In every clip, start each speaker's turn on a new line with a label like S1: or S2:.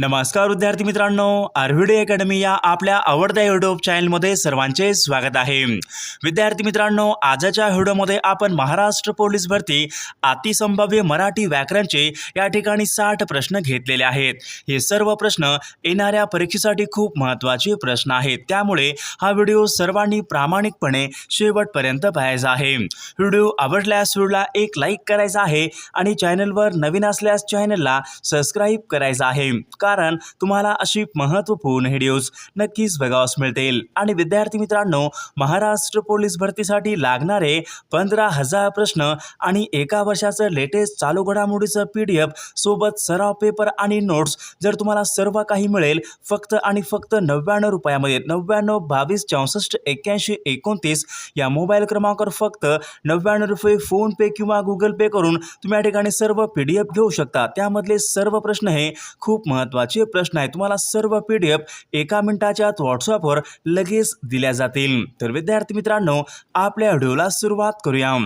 S1: नमस्कार विद्यार्थी मित्रांनो आरव्हीडी अकॅडमी या आपल्या आवडत्या युट्यूब चॅनलमध्ये सर्वांचे स्वागत आहे. विद्यार्थी मित्रांनो आजच्या व्हिडिओमध्ये आपण महाराष्ट्र पोलीस भरती अतिसंभाव्य मराठी व्याकरणचे या ठिकाणी साठ प्रश्न घेतलेले आहेत. हे सर्व प्रश्न येणाऱ्या परीक्षेसाठी खूप महत्त्वाचे प्रश्न आहेत. त्यामुळे हा व्हिडिओ सर्वांनी प्रामाणिकपणे शेवटपर्यंत पाहायचा आहे. व्हिडिओ आवडल्यास व्हिडिओला एक लाईक करायचा आहे आणि चॅनलवर नवीन असल्यास चॅनलला सबस्क्राईब करायचा आहे. का कारण तुम्हाला अशी महत्त्वपूर्ण व्हिडिओज नक्कीच बघावस मिळतील. आणि विद्यार्थी मित्रांनो महाराष्ट्र पोलीस भरतीसाठी लागणारे पंधरा हजार प्रश्न आणि एका वर्षाचं लेटेस्ट चालू घडामोडीचं पी डी एफ सोबत सराव पेपर आणि नोट्स जर तुम्हाला सर्व काही मिळेल फक्त आणि फक्त नव्याण्णव रुपयामध्ये नव्याण्णव बावीस चौसष्ट एक्क्याऐंशी एकोणतीस या मोबाईल क्रमांकावर फक्त नव्याण्णव रुपये फोनपे किंवा गुगल पे करून तुम्ही या ठिकाणी सर्व पी डी एफ घेऊ शकता. त्यामधले सर्व प्रश्न हे खूप महत्त्वाचे प्रश्न आहे तुम्हाला सर्व पी डी एफ एका मिनिटाच्या आत व्हॉट्सअपवर लगेच दिल्या जातील. तर विद्यार्थी मित्रांनो आपल्या व्हिडिओला सुरुवात करूया.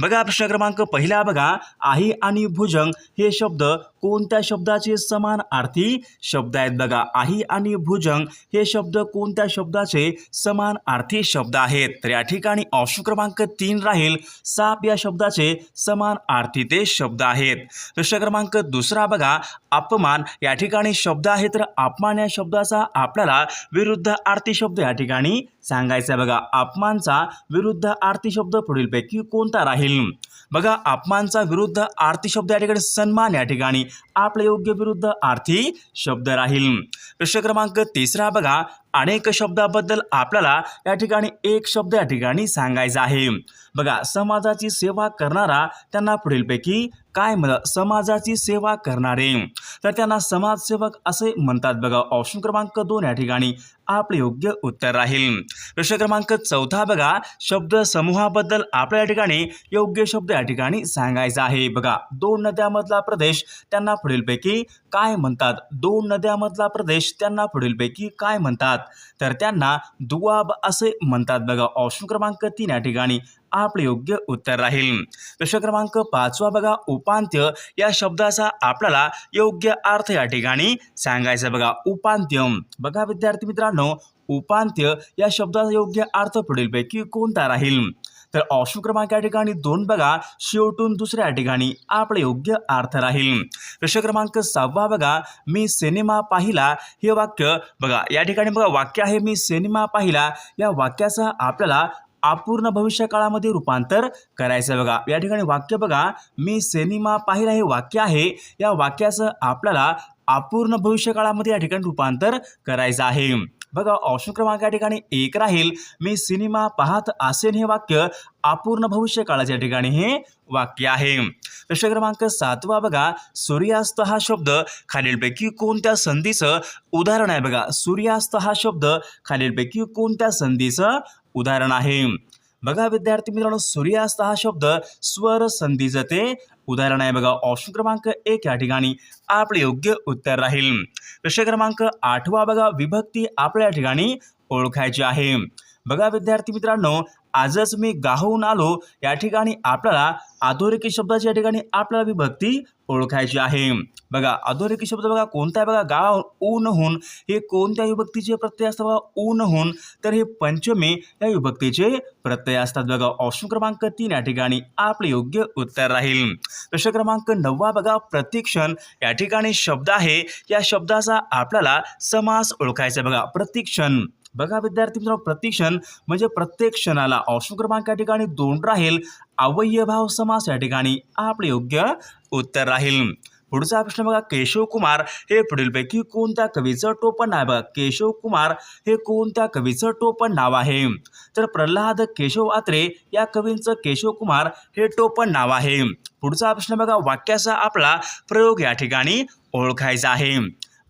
S1: बघा प्रश्न क्रमांक पहिला बघा. आई आणि भुजंग हे शब्द कोणत्या शब्दाचे समान अर्थी शब्द आहेत बघा आई आणि भुजंग हे शब्द कोणत्या शब्दाचे समान अर्थी शब्द आहेत? तर या ठिकाणी ऑप्शन क्रमांक तीन राहील. साप या शब्दाचे समान अर्थी ते शब्द आहेत. प्रश्न क्रमांक दुसरा बघा अपमान या ठिकाणी शब्द आहे तर अपमान या शब्दाचा आपल्याला विरुद्ध आरती शब्द या ठिकाणी सांगायचा आहे. बघा अपमानचा विरुद्ध आरती शब्द पुढीलपैकी कोणता राहील? बघा अपमानचा विरुद्ध आरती शब्द या ठिकाणी सन्मान या ठिकाणी आपले योग्य विरुद्ध आर्थिक शब्द राहील. प्रश्न क्रमांक तिसरा बघा. अनेक शब्दाबद्दल आपल्याला या ठिकाणी एक शब्द या ठिकाणी सांगायचा आहे. बघा समाजाची सेवा करणारा त्यांना पुढीलपैकी काय म्हण समाजाची सेवा करणारे. तर त्यांना समाजसेवक असे म्हणतात बघा. ऑप्शन क्रमांक दोन या ठिकाणी आपले योग्य उत्तर राहील. प्रश्न क्रमांक चौथा बघा. शब्द समूहाबद्दल आपल्या या ठिकाणी योग्य शब्द या ठिकाणी सांगायचा आहे. बघा दोन नद्यामधला प्रदेश त्यांना पुढीलपैकी काय म्हणतात? दोन नद्यामधला प्रदेश त्यांना पुढीलपैकी काय म्हणतात? तर त्यांना दुआब असे म्हणतात बघा. ऑप्शन क्रमांक तीन या ठिकाणी आपले योग्य उत्तर राहील. प्रश्न क्रमांक पाचवा बघा. उपांत्य या शब्दाचा आपल्याला योग्य अर्थ या ठिकाणी सांगायचा बघा. उपांत्य बघा विद्यार्थी मित्रांनो उपांत्य या शब्दाचा योग्य अर्थ पुढीलपैकी कोणता राहील? तर ऑप्शन क्रमांक या ठिकाणी दोन बघा शेवटून दुसऱ्या ठिकाणी आपले योग्य अर्थ राहील. प्रश्न क्रमांक सहावा बघा मी सिनेमा पाहिला हे वाक्य बघा या ठिकाणी बघा वाक्य आहे मी सिनेमा पाहिला. या वाक्याचा आपल्याला अपूर्ण भविष्य काळामध्ये रूपांतर करायचं बघा. या ठिकाणी वाक्य बघा मी सिनेमा पाहिला हे वाक्य आहे. या वाक्याचं आपल्याला अपूर्ण भविष्य काळामध्ये या ठिकाणी रूपांतर करायचं आहे. बघा ऑप्शन क्रमांक या ठिकाणी एक राहील. मी सिनेमा पाहत असेन हे वाक्य अपूर्ण भविष्य काळाच्या ठिकाणी हे वाक्य आहे. प्रश्न क्रमांक सातवा बघा सूर्यास्त हा शब्द खालीलपैकी कोणत्या संधीचं उदाहरण आहे? बघा सूर्यास्त हा शब्द खालीलपैकी कोणत्या संधीचं उदाहरण आहे? बघा विद्यार्थी मित्रांनो सूर्यास्त हा शब्द स्वर संधीचं ते उदाहरण आहे बघा ऑप्शन क्रमांक एक या ठिकाणी. आपले योग्य उत्तर राहील. प्रश्न क्रमांक आठवा बघा विभक्ती आपल्या या ठिकाणी ओळखायची आहे. बघा विद्यार्थी मित्रांनो आजच मी गाहून आलो या ठिकाणी आपल्याला अधोरेखी शब्दाची या ठिकाणी आपल्याला विभक्ती ओळखायची आहे. बघा अधोरेखी शब्द बघा कोणता आहे बघा गाव ऊन होऊन हे कोणत्या विभक्तीचे प्रत्यय असतात बघा? ऊन होऊन तर हे पंचमी या विभक्तीचे प्रत्यय असतात बघा. ऑप्शन क्रमांक तीन या ठिकाणी आपले योग्य उत्तर राहील. प्रश्न क्रमांक नववा बघा प्रतिक्षण. या ठिकाणी शब्द आहे. या शब्दाचा आपल्याला समास ओळखायचा आहे बघा. प्रतिक्षण. बघा विद्यार्थी मित्रांनो प्रतिक्षण म्हणजे प्रत्येक क्षणाला ऑप्शन क्रमांक या ठिकाणी दोन राहील. अवयभाव समास या ठिकाणी आपले योग्य उत्तर राहील. पुढचा प्रश्न बघा केशव कुमार हे पुढीलपैकी कोणत्या कवीचं टोपण नाव आहे? बघा केशव कुमार हे कोणत्या कवीचं टोपण नाव आहे? तर प्रल्हाद केशव आत्रे या कवींचं केशव कुमार हे टोपण नाव आहे. पुढचा प्रश्न बघा वाक्याचा आपला प्रयोग या ठिकाणी ओळखायचा आहे.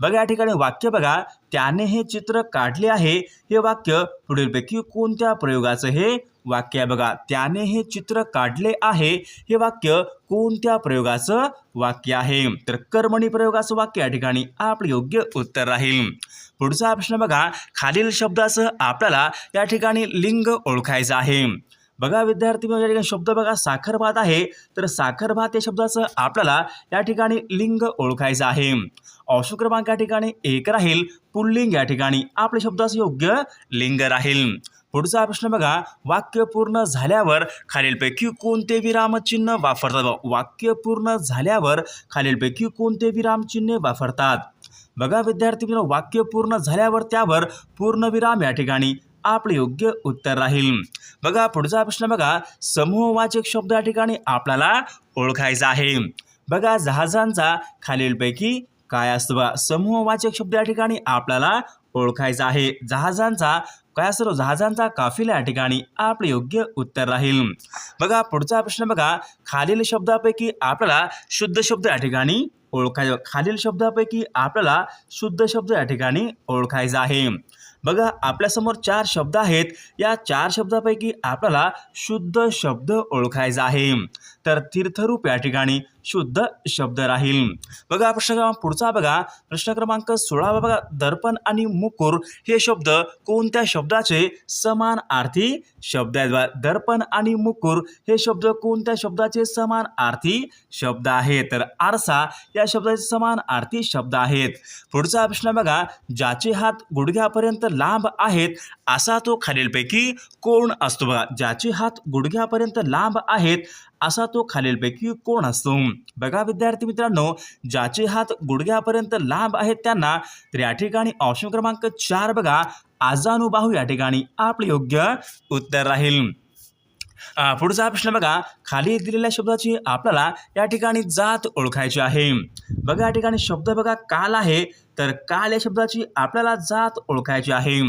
S1: बघा या ठिकाणी वाक्य बघा. त्याने हे चित्र काढले आहे. हे वाक्य पुढीलपैकी कोणत्या प्रयोगाचं हे वाक्य आहे बघा. त्याने हे चित्र काढले आहे. हे वाक्य कोणत्या प्रयोगाचं वाक्य आहे? तर कर्मणी प्रयोगाचं वाक्य या ठिकाणी आपलं योग्य उत्तर राहील. पुढचा प्रश्न बघा. खालील शब्दासह आपल्याला या ठिकाणी लिंग ओळखायचं आहे. बघा विद्यार्थी या ठिकाणी शब्द बघा साखरभात आहे. तर साखरभात या शब्दाचं आपल्याला या ठिकाणी लिंग ओळखायचं आहे. ऑप्शन क्रमांक या ठिकाणी एक राहील. पुल्लिंग या ठिकाणी आपल्या शब्दाचं योग्य लिंग राहील. पुढचा प्रश्न बघा वाक्य पूर्ण झाल्यावर खालीलपैकी कोणते विरामचिन्ह वापरतात? वाक्य पूर्ण झाल्यावर खालीलपैकी कोणते विरामचिन्हे वापरतात? बघा विद्यार्थी मित्र वाक्य पूर्ण झाल्यावर त्यावर पूर्णविराम या ठिकाणी आपले योग्य उत्तर राहील. बघा पुढचा प्रश्न बघा. समूहवाचक शब्द या ठिकाणी आपल्याला ओळखायचा आहे. बघा जहाजांचा खालीलपैकी काय असतं बघा? समूहवाचक शब्द या ठिकाणी आपल्याला ओळखायचा आहे. जहाजांचा काय असतो जहाजांचा काफिला या ठिकाणी आपले योग्य उत्तर राहील. बघा पुढचा प्रश्न बघा. खालील शब्दापैकी आपल्याला शुद्ध शब्द या ठिकाणी ओळखायचा खालील शब्दापैकी आपल्याला शुद्ध शब्द या ठिकाणी ओळखायचा आहे. बघा आपल्यासमोर चार शब्द आहेत. या चार शब्दापैकी आपल्याला शुद्ध शब्द ओळखायचा आहे. तर तीर्थरूप या ठिकाणी शुद्ध शब्द राहील. बघा प्रश्न क्रमांक पुढचा बघा. प्रश्न क्रमांक सोळा बघा. दर्पण आणि मुकुर हे शब्द कोणत्या शब्दाचे समान अर्थी शब्द आहेत दर्पण आणि मुकुर हे शब्द कोणत्या शब्दाचे समान अर्थी शब्द आहेत. तर आरसा या शब्दाचे समान अर्थी शब्द आहेत. पुढचा प्रश्न बघा. ज्याचे हात गुडघ्यापर्यंत लांब आहेत असा तो खालीलपैकी कोण असतो बघा. ज्याचे हात गुडघ्यापर्यंत लांब आहेत असा तो खालीलपैकी कोण असतो बघा विद्यार्थी मित्रांनो ज्याचे हात गुडघ्यापर्यंत लांब आहेत त्यांना तर या ठिकाणी ऑप्शन क्रमांक चार बघा. आजानुबाहू या ठिकाणी आपले योग्य उत्तर राहील. पुढचा प्रश्न बघा. खाली दिलेल्या शब्दाची आपल्याला या ठिकाणी जात ओळखायची आहे. बघा या ठिकाणी शब्द बघा काल आहे तर काल या शब्दाची आपल्याला जात ओळखायची आहे.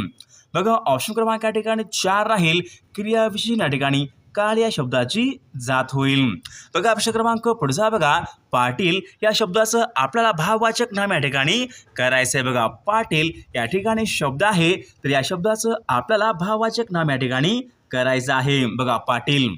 S1: बघा ऑप्शन क्रमांक या ठिकाणी चार राहील. क्रियाविषयी या ठिकाणी काळ या शब्दाची जात होईल. बघा प्रश्न क्रमांक पुढचा बघा. पाटील या शब्दाचं आपल्याला भाववाचक नाम या ठिकाणी करायचं आहे बघा. पाटील या ठिकाणी शब्द आहे तर या शब्दाचं आपल्याला भाववाचक नाम या ठिकाणी करायचं आहे. बघा पाटील.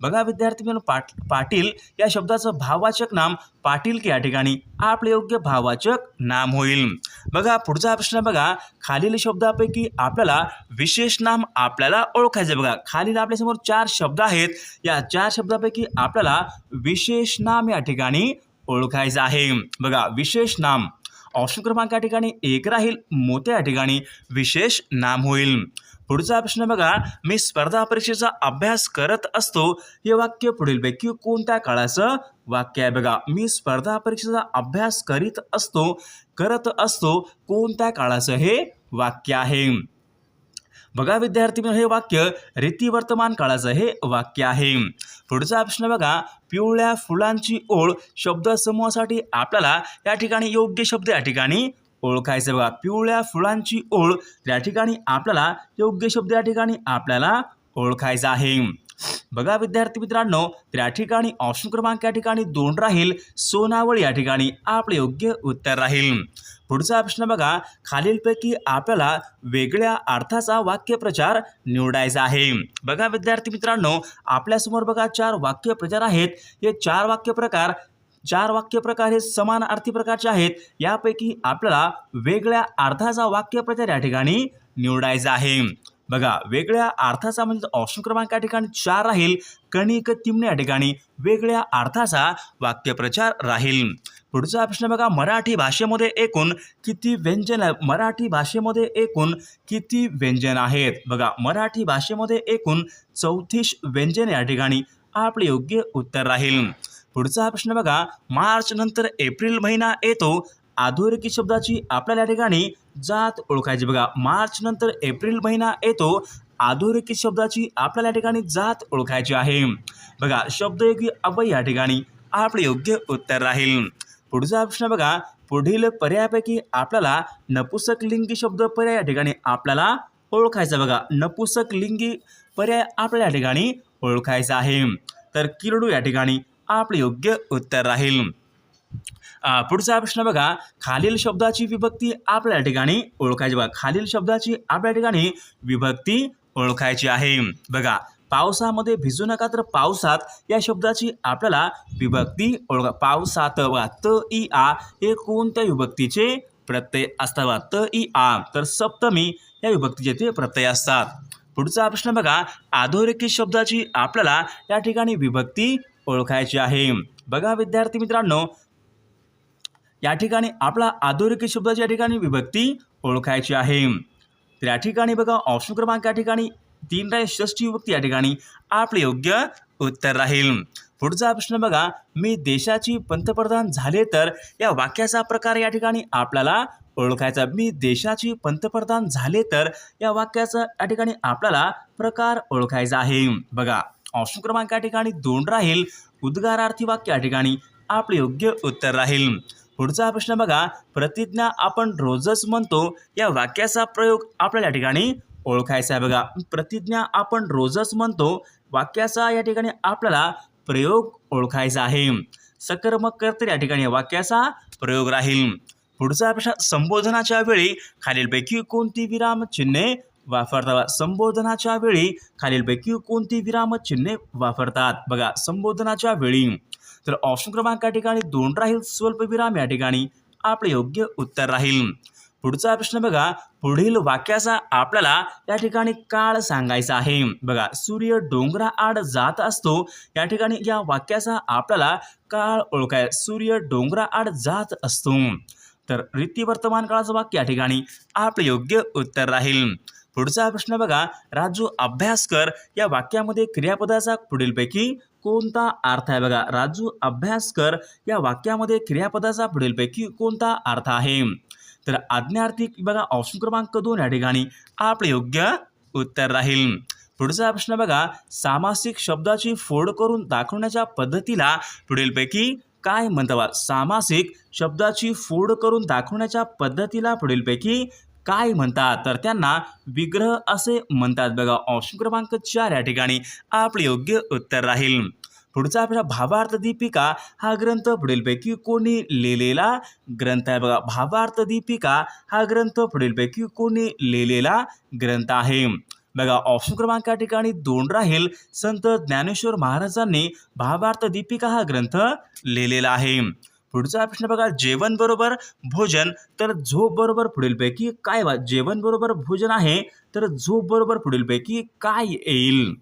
S1: बघा विद्यार्थी मित्रांनो पाट पाटील या शब्दाचं भाववाचक नाम पाटील की या ठिकाणी. आपले योग्य भाववाचक नाम होईल. बघा पुढचा प्रश्न बघा. खालील शब्दापैकी आपल्याला विशेष नाम आपल्याला ओळखायचं आहे. बघा खालील आपल्यासमोर चार शब्द आहेत. या चार शब्दापैकी आपल्याला विशेष नाम या ठिकाणी ओळखायचं आहे. बघा विशेष नाम. ऑप्शन क्रमांक या ठिकाणी एक राहील. मोत्या या ठिकाणी विशेष नाम होईल. पुढचा प्रश्न बघा मी स्पर्धा परीक्षेचा अभ्यास करत असतो हे वाक्य पुढीलपैकी कोणत्या काळाचं वाक्य आहे बघा. मी स्पर्धा परीक्षेचा अभ्यास करीत असतो करत असतो कोणत्या काळाचं हे वाक्य आहे? बघा विद्यार्थी हे वाक्य रीती वर्तमान काळाचं हे वाक्य आहे. पुढचा प्रश्न बघा पिवळ्या फुलांची ओळ शब्द समूहासाठी आपल्याला या ठिकाणी योग्य शब्द या ठिकाणी ओळखायचं बघा पिवळ्या फुलांची ओळ त्या ठिकाणी आपल्याला योग्य शब्द या ठिकाणी आपल्याला ओळखायचा आहे. बघा विद्यार्थी मित्रांनो त्या ठिकाणी ऑप्शन क्रमांक या ठिकाणी दोन राहील. सोनावळ या ठिकाणी आपले योग्य उत्तर राहील. पुढचा प्रश्न बघा खालीलपैकी आपल्याला वेगळ्या अर्थाचा वाक्यप्रचार निवडायचा आहे. बघा विद्यार्थी मित्रांनो आपल्यासमोर बघा चार वाक्यप्रचार आहेत. हे चार वाक्यप्रकार चार वाक्यप्रकार हे समान अर्थी प्रकारचे आहेत. यापैकी आपल्याला वेगळ्या अर्थाचा वाक्यप्रचार या ठिकाणी निवडायचा आहे. बघा वेगळ्या अर्थाचा म्हणजे ऑप्शन क्रमांक या ठिकाणी चार राहील कणिक तिमणे या ठिकाणी वेगळ्या अर्थाचा वाक्यप्रचार राहील. पुढचा प्रश्न बघा मराठी भाषेमध्ये एकूण किती व्यंजन आहे? मराठी भाषेमध्ये एकूण किती व्यंजन आहेत? बघा मराठी भाषेमध्ये एकूण चौतीस व्यंजन या ठिकाणी आपले योग्य उत्तर राहील. पुढचा प्रश्न बघा. मार्च नंतर एप्रिल महिना येतो. अधोरेखित शब्दाची आपल्याला या ठिकाणी जात ओळखायची बघा. मार्च नंतर एप्रिल महिना येतो. अधोरेखित शब्दाची आपल्याला या ठिकाणी जात ओळखायची आहे. बघा शब्दयोगी अवय या ठिकाणी आपले योग्य उत्तर राहील. पुढचा प्रश्न बघा. पुढील पर्यायापैकी आपल्याला नपुसक लिंगी शब्द पर्याय या ठिकाणी आपल्याला ओळखायचा बघा. नपुसक लिंगी पर्याय आपल्या या ठिकाणी ओळखायचा आहे. तर किरडू या ठिकाणी आपले योग्य उत्तर राहील. पुढचा प्रश्न बघा खालील शब्दाची विभक्ती आपल्या ठिकाणी ओळखायची बघा खालील शब्दाची आपल्या ठिकाणी विभक्ती ओळखायची आहे. बघा पावसामध्ये भिजू नका तर पावसात या शब्दाची आपल्याला विभक्ती ओळखा पावसात बघा त इ आ हे कोणत्या विभक्तीचे प्रत्यय असतात बघा त इ आ तर सप्तमी या विभक्तीचे ते प्रत्यय असतात. पुढचा प्रश्न बघा अधोरेखित शब्दाची आपल्याला या ठिकाणी विभक्ती ओळखायची आहे. बघा विद्यार्थी मित्रांनो या ठिकाणी आपला अधोरेखित शब्दाची या ठिकाणी विभक्ती ओळखायची आहे. तर या ठिकाणी बघा ऑप्शन क्रमांक या ठिकाणी तीन राय षष्ठी विभक्ती या ठिकाणी आपले योग्य उत्तर राहील. पुढचा प्रश्न बघा मी देशाची पंतप्रधान झाले तर या वाक्याचा प्रकार या ठिकाणी आपल्याला ओळखायचा. मी देशाची पंतप्रधान झाले तर या वाक्याचा या ठिकाणी आपल्याला प्रकार ओळखायचा आहे. बघा ऑप्शन क्रमांक या ठिकाणी दोन राहील. उद्गारार्थी वाक्य या ठिकाणी आपले योग्य उत्तर राहील. पुढचा प्रश्न बघा. प्रतिज्ञा आपण रोजच म्हणतो. या वाक्याचा प्रयोग आपल्याला या ठिकाणी ओळखायचा आहे बघा. प्रतिज्ञा आपण रोजच म्हणतो. वाक्याचा या ठिकाणी आपल्याला प्रयोग ओळखायचा आहे. सकर्मक कर्तरी या ठिकाणी वाक्याचा प्रयोग राहील. पुढचा प्रश्न संबोधनाच्या वेळी खालीलपैकी कोणती विराम चिन्हे वापरताना संबोधनाच्या वेळी खालीलपैकी कोणती विराम चिन्हे वापरतात? बघा संबोधनाच्या वेळी. तर ऑप्शन क्रमांक या ठिकाणी दोन राहील स्वल्पविराम या ठिकाणी आपले योग्य उत्तर राहील. पुढचा प्रश्न बघा पुढील वाक्याचा आपल्याला या ठिकाणी काळ सांगायचा आहे. बघा सूर्य डोंगरा आड जात असतो या ठिकाणी या वाक्याचा आपल्याला काळ ओळखाय सूर्य डोंगरा आड जात असतो. तर रीती वर्तमान काळाचं वाक्य या ठिकाणी आपले योग्य उत्तर राहील. पुढचा प्रश्न बघा. राजू अभ्यासकर या वाक्यामध्ये क्रियापदाचा पुढीलपैकी कोणता अर्थ आहे बघा. राजू अभ्यासकर या वाक्यामध्ये क्रियापदाचा पुढीलपैकी कोणता अर्थ आहे? तर आज्ञार्थी बघा ऑप्शन क्रमांक दोन या ठिकाणी आपले योग्य उत्तर राहील. पुढचा प्रश्न बघा. सामासिक शब्दाची फोड करून दाखवण्याच्या पद्धतीला पुढीलपैकी काय म्हणतात? सामासिक शब्दाची फोड करून दाखवण्याच्या पद्धतीला पुढीलपैकी काय म्हणतात? तर त्यांना विग्रह असे म्हणतात बघा. ऑप्शन क्रमांक चार या ठिकाणी आपले योग्य उत्तर राहील. पुढचा आपला भावार्थ दीपिका हा ग्रंथ पुढीलपैकी कोणी लिहिलेला ग्रंथ आहे बघा. भावार्थ दीपिका हा ग्रंथ पुढीलपैकी कोणी लिहिलेला ग्रंथ आहे. बघा ऑप्शन क्रमांक या ठिकाणी दोन राहील. संत ज्ञानेश्वर महाराजांनी भावार्थ दीपिका हा ग्रंथ लिहिलेला आहे. पुढचा प्रश्न बघा जेवण बरोबर भोजन तर झोप बरोबर पुढीलपैकी काय जेवण बरोबर भोजन आहे तर झोप बरोबर पुढीलपैकी काय येईल?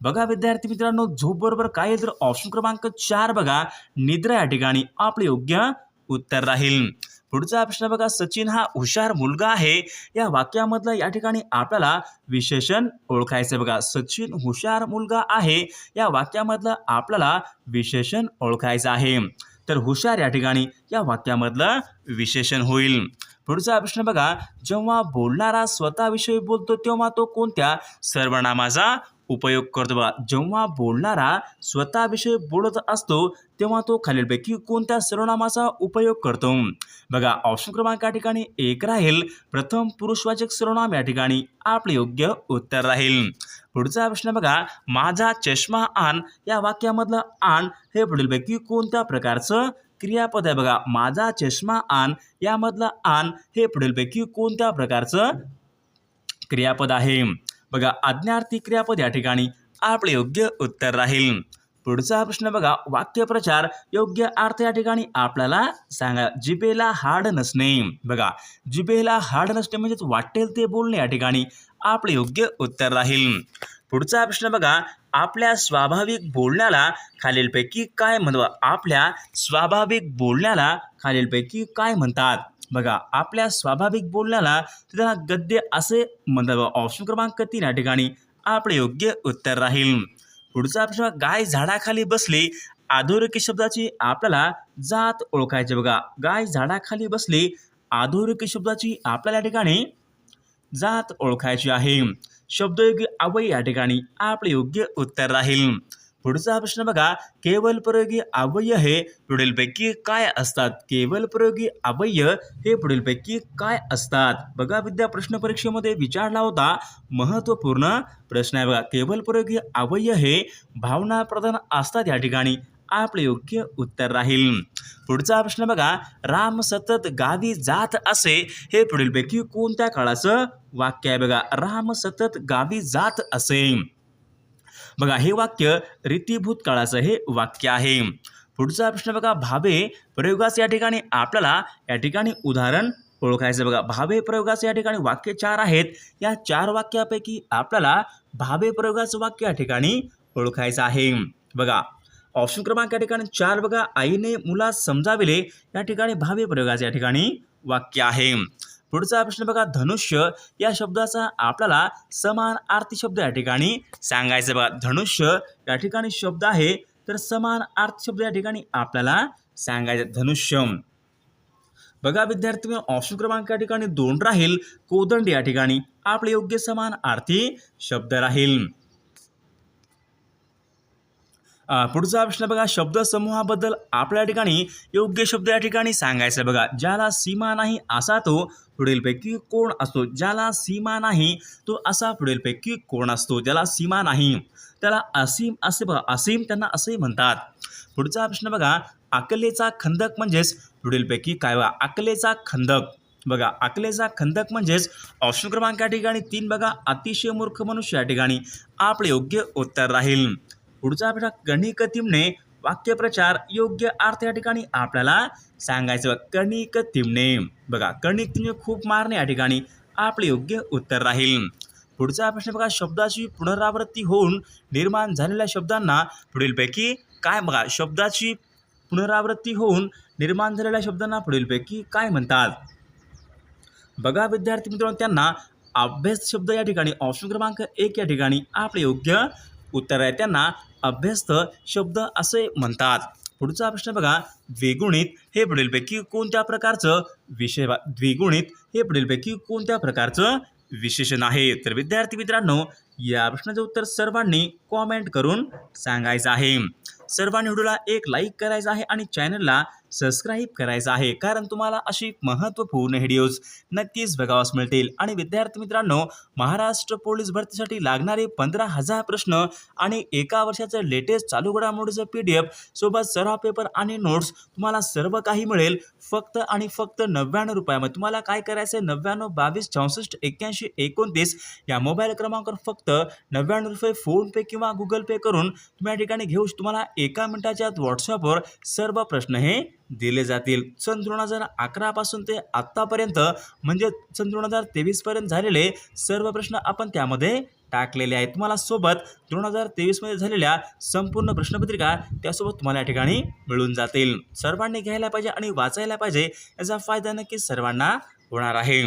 S1: बघा विद्यार्थी मित्रांनो झोप बरोबर काय येईल? तर ऑप्शन क्रमांक चार बघा निद्रा या ठिकाणी आपले योग्य उत्तर राहील. पुढचा प्रश्न बघा सचिन हा हुशार मुलगा आहे. या वाक्यामधलं या ठिकाणी आपल्याला विशेषण ओळखायचं बघा. सचिन हुशार मुलगा आहे. या वाक्यामधलं आपल्याला विशेषण ओळखायचं आहे. तर हुशार या ठिकाणी या वाक्यामधलं विशेषण होईल. पुढचा प्रश्न बघा जेव्हा बोलणारा स्वतःविषयी बोलतो तेव्हा तो कोणत्या सर्वनामाचा उपयोग करतो बघा. जेव्हा बोलणारा स्वतःविषयी बोलत असतो तेव्हा तो खालीलपैकी कोणत्या सर्वनामाचा उपयोग करतो? बघा ऑप्शन क्रमांक या ठिकाणी एक राहील. प्रथम पुरुषवाचक सर्वनाम या ठिकाणी आपले योग्य उत्तर राहील. पुढचा प्रश्न बघा माझा चष्मा आण या वाक्यामधलं आण हे पुढीलपैकी कोणत्या प्रकारचं क्रियापद आहे बघा? माझा चष्मा आण यामधलं आण हे पुढीलपैकी कोणत्या प्रकारचं क्रियापद आहे? बघा आज्ञार्थी क्रियापद या ठिकाणी आपले योग्य उत्तर राहील. पुढचा प्रश्न बघा वाक्यप्रचार योग्य अर्थ या ठिकाणी आपल्याला सांगा जिबेला हाड नसणे. बघा जिबेला हाड नसणे म्हणजेच वाटेल ते बोलणे या ठिकाणी आपले योग्य उत्तर राहील. पुढचा प्रश्न बघा आपल्या स्वाभाविक बोलण्याला खालीलपैकी काय म्हणतो आपल्या स्वाभाविक बोलण्याला खालीलपैकी काय म्हणतात? बघा आपल्या स्वाभाविक बोलण्याला त्याला गद्य असे म्हणतात ऑप्शन क्रमांक तीन या ठिकाणी. आपले योग्य उत्तर राहील. पुढचा प्रश्न गाय झाडाखाली बसली आधोरेखी शब्दाची आपल्याला जात ओळखायची बघा. गाय झाडाखाली बसली आधोरेखी शब्दाची आपल्याला ठिकाणी जात ओळखायची आहे. शब्दयोगी अवय या ठिकाणी आपले योग्य उत्तर राहील. पुढचा प्रश्न बघा केवल प्रयोगी अवय हे पुढीलपैकी काय असतात? केवल प्रयोगी अवयय हे पुढीलपैकी काय असतात? बघा विद्या प्रश्न परीक्षेमध्ये विचारला होता. महत्त्वपूर्ण प्रश्न आहे बघा केवल प्रयोगी अवय हे भावना प्रधान असतात या ठिकाणी. आपलं योग्य उत्तर राहील. पुढचा प्रश्न बघा राम सतत गावी जात असे हे पुढीलपैकी कोणत्या काळाचं वाक्य आहे बघा? राम सतत गावी जात असे. बघा हे वाक्य रीतीभूत काळाचं हे वाक्य आहे. पुढचा प्रश्न बघा भावे प्रयोगास या ठिकाणी आपल्याला या ठिकाणी उदाहरण ओळखायचं बघा. भावे प्रयोगाचं या ठिकाणी वाक्य चार आहेत. या चार वाक्यापैकी आपल्याला भावे प्रयोगाचं वाक्य या ठिकाणी ओळखायचं आहे. बघा ऑप्शन क्रमांक या ठिकाणी चार बघा. आईने मुलास समजाविले या ठिकाणी भावे प्रयोगाचे या ठिकाणी वाक्य आहे. पुढचा प्रश्न बघा धनुष्य या शब्दाचा आपल्याला समान आर्थिक शब्द या ठिकाणी सांगायचं बघा. धनुष्य या ठिकाणी शब्द आहे तर समान अर्थ शब्द या ठिकाणी आपल्याला सांगायचं धनुष्य. बघा विद्यार्थी ऑप्शन क्रमांक या ठिकाणी दोन राहील कोदंड या ठिकाणी आपले योग्य समान आरती शब्द राहील. पुढचा प्रश्न बघा शब्दसमूहाबद्दल आपल्या ठिकाणी योग्य शब्द या ठिकाणी सांगायचं बघा. ज्याला सीमा नाही असा तो पुढीलपैकी कोण असतो? ज्याला सीमा नाही तो असा पुढीलपैकी कोण असतो? ज्याला सीमा नाही. त्याला असीम असे बघा असीम त्यांना असे म्हणतात. पुढचा प्रश्न बघा अकलेचा खंदक म्हणजेच पुढीलपैकी काय बघा? अकलेचा खंदक. बघा अकलेचा खंदक म्हणजेच ऑप्शन क्रमांक या ठिकाणी तीन बघा. अतिशय मूर्ख मनुष्य या ठिकाणी आपले योग्य उत्तर राहील. पुढचा अभिषेक गणिक तिमणे वाक्यप्रचार योग्य अर्थ या ठिकाणी आपल्याला सांगायचं कणिक तिमणे बघा कणिक तिमणे खूप मारणे या ठिकाणी आपले योग्य उत्तर राहील. पुढचा प्रश्न बघा शब्दाची पुनरावृत्ती होऊन निर्माण झालेल्या शब्दांना पुढीलपैकी काय बघा शब्दाची पुनरावृत्ती होऊन निर्माण झालेल्या शब्दांना पुढीलपैकी काय म्हणतात? बघा विद्यार्थी मित्रांनो त्यांना अभ्यास शब्द या ठिकाणी ऑप्शन क्रमांक एक या ठिकाणी आपले योग्य उत्तर आहे. त्यांना अभ्यस्त शब्द असे म्हणतात. पुढचा प्रश्न बघा. द्विगुणित हे पुढीलपैकी कोणत्या प्रकारचं विषय द्विगुणित हे पुढीलपैकी कोणत्या प्रकारचं विशेषण आहे? तर विद्यार्थी मित्रांनो या प्रश्नाचं उत्तर सर्वांनी कॉमेंट करून सांगायचं आहे. सर्वांनी व्हिडिओला एक लाईक करायचं आहे आणि चॅनलला सबस्क्राईब करायचं आहे. कारण तुम्हाला अशी महत्त्वपूर्ण व्हिडिओज नक्कीच बघावास मिळतील. आणि विद्यार्थी मित्रांनो महाराष्ट्र पोलीस भरतीसाठी लागणारे पंधरा हजार प्रश्न आणि एका वर्षाचं लेटेस्ट चालू घडामोडीचं पी डी एफ सोबत सराव पेपर आणि नोट्स तुम्हाला सर्व काही मिळेल. फक्त आणि फक्त नव्याण्णव रुपयामध्ये. तुम्हाला काय करायचं आहे नव्याण्णव बावीस चौसष्ट एक्क्याऐंशी एकोणतीस या मोबाईल क्रमांकावर फक्त नव्याण्णव रुपये फोनपे किंवा गुगल पे करून तुम्ही या ठिकाणी घेऊ तुम्हाला एका मिनिटाच्या आत व्हॉट्सअपवर सर्व प्रश्न हे दिले जातील. सन दोन हजार अकरापासून ते आत्तापर्यंत म्हणजे सन दोन हजार तेवीसपर्यंत झालेले सर्व प्रश्न आपण त्यामध्ये टाकलेले आहेत. तुम्हाला सोबत दोन हजार तेवीसमध्ये झालेल्या संपूर्ण प्रश्नपत्रिका त्यासोबत तुम्हाला या ठिकाणी मिळून जातील. सर्वांनी घ्यायला पाहिजे आणि वाचायला पाहिजे याचा फायदा नक्की सर्वांना होणार आहे.